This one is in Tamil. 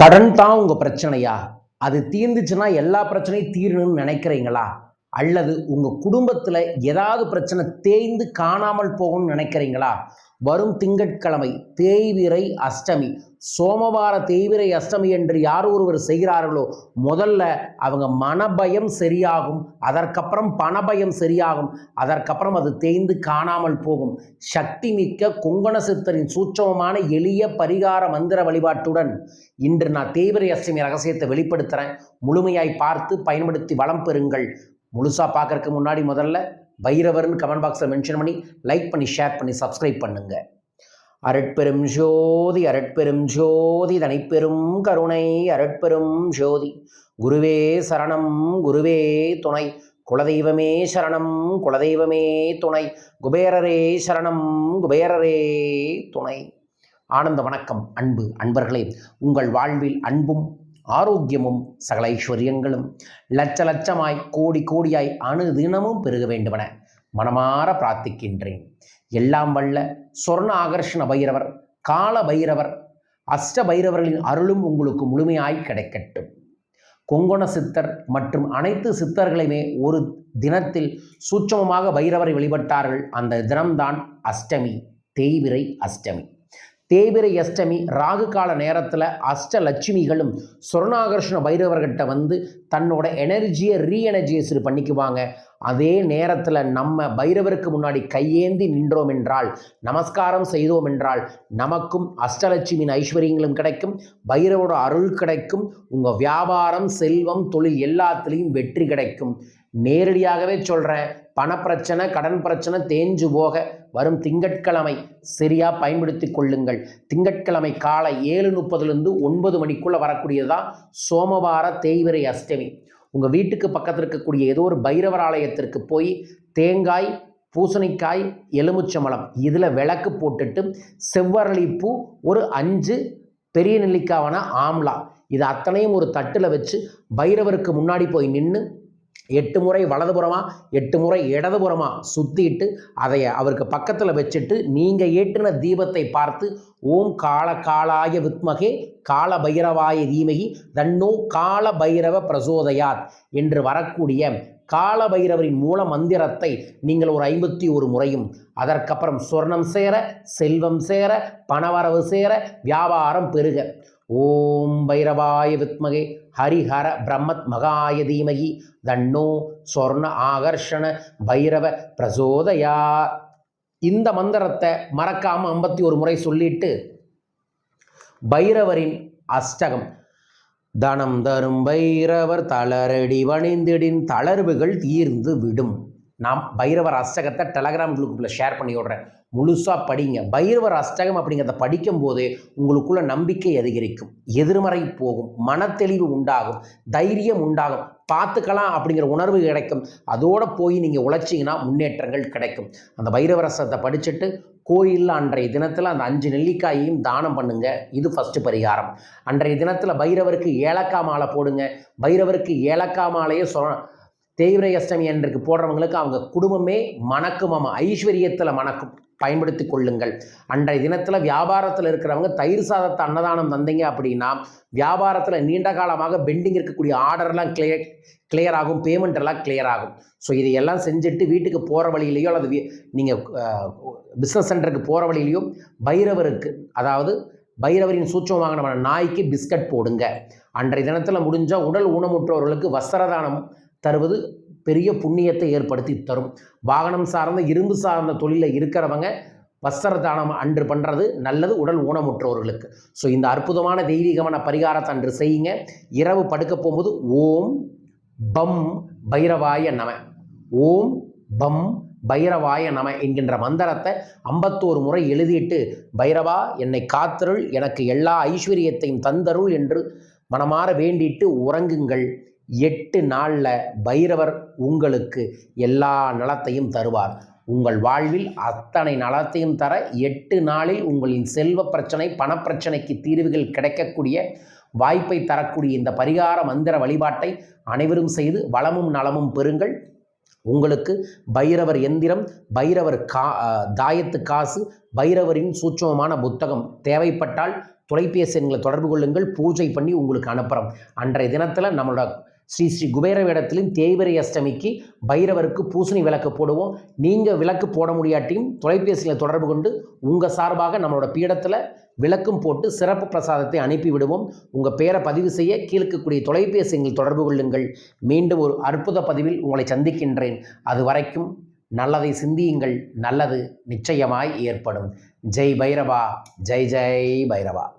கடன் தான் உங்கள் பிரச்சனையா? அது தீர்ந்துச்சுன்னா எல்லா பிரச்சனையும் தீரணும்னு நினைக்கிறீங்களா? அல்லது உங்கள் குடும்பத்தில் ஏதாவது பிரச்சனை தேய்ந்து காணாமல் போகணும்னு நினைக்கிறீங்களா? வரும் திங்கட்கிழமை தேய்விரை அஷ்டமி. சோமவார தேய்விரை அஷ்டமி என்று யார் ஒருவர் செய்கிறார்களோ முதல்ல அவங்க மனபயம் சரியாகும் அதற்கப்புறம் பணபயம் சரியாகும் அதற்கப்புறம் அது தேய்ந்து காணாமல் போகும். சக்தி மிக்க கொங்கண சித்தரின் சூட்சமமான எளிய பரிகார மந்திர வழிபாட்டுடன் இன்று நான் தேய்விரை அஷ்டமி ரகசியத்தை வெளிப்படுத்துகிறேன் முழுமையாய் பார்த்து பயன்படுத்தி வளம் பெறுங்கள். முழுசாக பார்க்கறதுக்கு முன்னாடி முதல்ல பைரவர்னு கமெண்ட் பாக்ஸில் மென்ஷன் பண்ணி லைக் பண்ணி ஷேர் பண்ணி சப்ஸ்கிரைப் பண்ணுங்க. அரட்பெரும் ஜோதி அரட்பெரும் ஜோதி தனிப்பெரும் கருணை அரட்பெரும் ஜோதி. குருவே சரணம் குருவே துணை. குலதெய்வமே சரணம் குலதெய்வமே துணை. குபேரரே சரணம் குபேரரே துணை. ஆனந்த வணக்கம் அன்பு அன்பர்களே. உங்கள் வாழ்வில் அன்பும் ஆரோக்கியமும் சகல ஐஸ்வர்யங்களும் லட்ச லட்சமாய் கோடி கோடியாய் அணுதினமும் பெருக வேண்டுமென மனமாற பிரார்த்திக்கின்றேன். எல்லாம் வல்ல சொர்ண ஆகர்ஷண பைரவர் கால பைரவர் அஷ்ட பைரவர்களின் அருளும் உங்களுக்கு முழுமையாய் கிடைக்கட்டும். கொங்கண சித்தர் மற்றும் அனைத்து சித்தர்களையுமே ஒரு தினத்தில் சூட்சமமாக பைரவரை வழிபட்டார்கள். அந்த தினம்தான் அஷ்டமி தேய்விரை அஷ்டமி. தேவிரை அஷ்டமி ராகு கால நேரத்தில் அஷ்டலட்சுமிகளும் சொர்ணாகர்ஷண பைரவர்கிட்ட வந்து தன்னோட எனர்ஜியை ரீஎனர்ஜைஸ்டு பண்ணிக்குவாங்க. அதே நேரத்தில் நம்ம பைரவருக்கு முன்னாடி கையேந்தி நின்றோம் என்றால் நமஸ்காரம் செய்தோம் என்றால் நமக்கும் அஷ்டலட்சுமியின் ஐஸ்வர்யங்களும் கிடைக்கும் பைரவோட அருள் கிடைக்கும் உங்கள் வியாபாரம் செல்வம் தொழில் எல்லாத்துலேயும் வெற்றி கிடைக்கும். நேரடியாகவே சொல்கிறேன் பணப்பிரச்சனை கடன் பிரச்சனை தேஞ்சு போக வரும் திங்கட்கிழமை சரியாக பயன்படுத்தி கொள்ளுங்கள். திங்கட்கிழமை காலை ஏழு முப்பதுலேருந்து ஒன்பது மணிக்குள்ளே வரக்கூடியதுதான் சோமவார தேய்விரை அஷ்டமி. உங்கள் வீட்டுக்கு பக்கத்தில் இருக்கக்கூடிய ஏதோ ஒரு பைரவர் ஆலயத்திற்கு போய் தேங்காய் பூசணிக்காய் எலுமிச்சம்பழம் இதில் விளக்கு போட்டுட்டு செவ்வரளிப்பூ ஒரு அஞ்சு பெரிய நெல்லிக்காவான ஆம்லா. இது அத்தனையும் ஒரு தட்டில் வச்சு பைரவருக்கு முன்னாடி போய் நின்று எட்டு முறை வலதுபுறமா எட்டு முறை இடதுபுறமா சுற்றிட்டு அதை அவருக்கு பக்கத்தில் வச்சுட்டு நீங்கள் ஏற்றின தீபத்தை பார்த்து ஓம் கால காலாய வித்மகே கால பைரவாய தீமகி தன்னோ கால பைரவ பிரசோதயாத் என்று வரக்கூடிய கால பைரவரின் மூல மந்திரத்தை நீங்கள் ஒரு ஐம்பத்தி ஒரு முறையும் அதற்கப்புறம் சொர்ணம் சேர செல்வம் சேர பணவரவு சேர வியாபாரம் பெருக ஓம் பைரவாய வித்மகே ஹரிஹர பிரம்மத் மகாய தீமகி தன்னோ சொர்ண ஆகர்ஷண பைரவ பிரசோதயா. இந்த மந்திரத்தை மறக்காம ஐம்பத்தி ஒரு முறை சொல்லிட்டு பைரவரின் அஷ்டகம். தனம் தரும் பைரவர் தளரடி வணிந்திடின் தளர்வுகள் தீர்ந்து விடும். நாம் பைரவர் அஷ்டகத்தை டெலகிராம் குரூப்பில் ஷேர் பண்ணி விடுறேன். முழுசாக படிங்க. பைரவர் அஷ்டகம் அப்படிங்கிறத படிக்கும்போது உங்களுக்குள்ள நம்பிக்கை அதிகரிக்கும். எதிர்மறை போகும். மனத்தெளிவு உண்டாகும். தைரியம் உண்டாகும். பார்த்துக்கலாம் அப்படிங்கிற உணர்வு கிடைக்கும். அதோடு போய் நீங்கள் உழைச்சிங்கன்னா முன்னேற்றங்கள் கிடைக்கும். அந்த பைரவர் அஷ்டத்தை படிச்சுட்டு கோயிலில் அன்றைய தினத்தில் அந்த அஞ்சு நெல்லிக்காயையும் தானம் பண்ணுங்க. இது ஃபஸ்ட்டு பரிகாரம். அன்றைய தினத்தில் பைரவருக்கு ஏலக்காய் மாலை போடுங்க. பைரவருக்கு ஏலக்காய் மாலையே சொ தேய்விரை அஷ்டமி அன்றைக்கு போடுறவங்களுக்கு அவங்க குடும்பமே மணக்குமாம் ஐஸ்வர்யத்தில் மணக்கும். பயன்படுத்தி கொள்ளுங்கள். அன்றைய தினத்தில் வியாபாரத்தில் இருக்கிறவங்க தயிர் சாதத்தை அன்னதானம் தந்தீங்க அப்படின்னா வியாபாரத்தில் நீண்ட காலமாக பெண்டிங் இருக்கக்கூடிய ஆர்டர்லாம் கிளியர் கிளியர் ஆகும் பேமெண்ட் எல்லாம் கிளியர் ஆகும். ஸோ இதையெல்லாம் செஞ்சுட்டு வீட்டுக்கு போகிற வழியிலையோ அல்லது நீங்கள் பிஸ்னஸ் சென்டருக்கு போகிற வழியிலையோ பைரவருக்கு அதாவது பைரவரின் சூச்சம் வாங்கின நாய்க்கு பிஸ்கட் போடுங்க. அன்றைய தினத்தில் முடிஞ்சால் உடல் ஊனமுற்றவர்களுக்கு வஸ்திரதானம் தருவது பெரிய புண்ணியத்தை ஏற்படுத்தி தரும். வாகனம் சார்ந்த இரும்பு சார்ந்த தொழிலில் இருக்கிறவங்க வஸ்திர தானம் அன்று பண்ணுறது நல்லது உடல் ஊனமுற்றவர்களுக்கு ஸோ இந்த அற்புதமான தெய்வீகமான பரிகாரத்தை அன்று செய்யுங்க. இரவு படுக்க போகும்போது ஓம் பம் பைரவாய நம. ஓம் பம் பைரவாய நம என்கின்ற மந்திரத்தை ஐம்பத்தோரு முறை எழுதிட்டு பைரவா என்னை காத்தருள் எனக்கு எல்லா ஐஸ்வர்யத்தையும் தந்தருள் என்று மனமாற வேண்டிட்டு உறங்குங்கள். எட்டு நாளில் பைரவர் உங்களுக்கு எல்லா நலத்தையும் தருவார். உங்கள் வாழ்வில் அத்தனை நலத்தையும் தர எட்டு நாளில் உங்களின் செல்வ பிரச்சனை பணப்பிரச்சனைக்கு தீர்வுகள் கிடைக்கக்கூடிய வாய்ப்பை தரக்கூடிய இந்த பரிகார மந்திர வழிபாட்டை அனைவரும் செய்து வளமும் நலமும் பெறுங்கள். உங்களுக்கு பைரவர் எந்திரம் பைரவர் கா தாயத்து காசு பைரவரின் சூட்சமமான புத்தகம் தேவைப்பட்டால் தொலைபேசி எண்களை தொடர்பு கொள்ளுங்கள். பூஜை பண்ணி உங்களுக்கு அனுப்புகிறோம் அன்றைய தினத்தில் நம்மளோட ஸ்ரீ ஸ்ரீ குபேர வேடத்திலும் தேய்பிரை அஷ்டமிக்கு பைரவருக்கு பூசணி விளக்கு போடுவோம். நீங்கள் விளக்கு போட முடியாட்டியும் தொலைபேசியில் தொடர்பு கொண்டு உங்கள் சார்பாக நம்மளோட பீடத்தில் விளக்கும் போட்டு சிறப்பு பிரசாதத்தை அனுப்பி விடுவோம். உங்கள் பேரை பதிவு செய்ய கீழ்க்கக்கூடிய தொலைபேசி தொடர்பு கொள்ளுங்கள். மீண்டும் ஒரு அற்புத பதிவில் உங்களை சந்திக்கின்றேன். அது வரைக்கும் நல்லதை சிந்தியுங்கள். நல்லது நிச்சயமாய் ஏற்படும். ஜெய் பைரவா. ஜெய் ஜெய் பைரவா.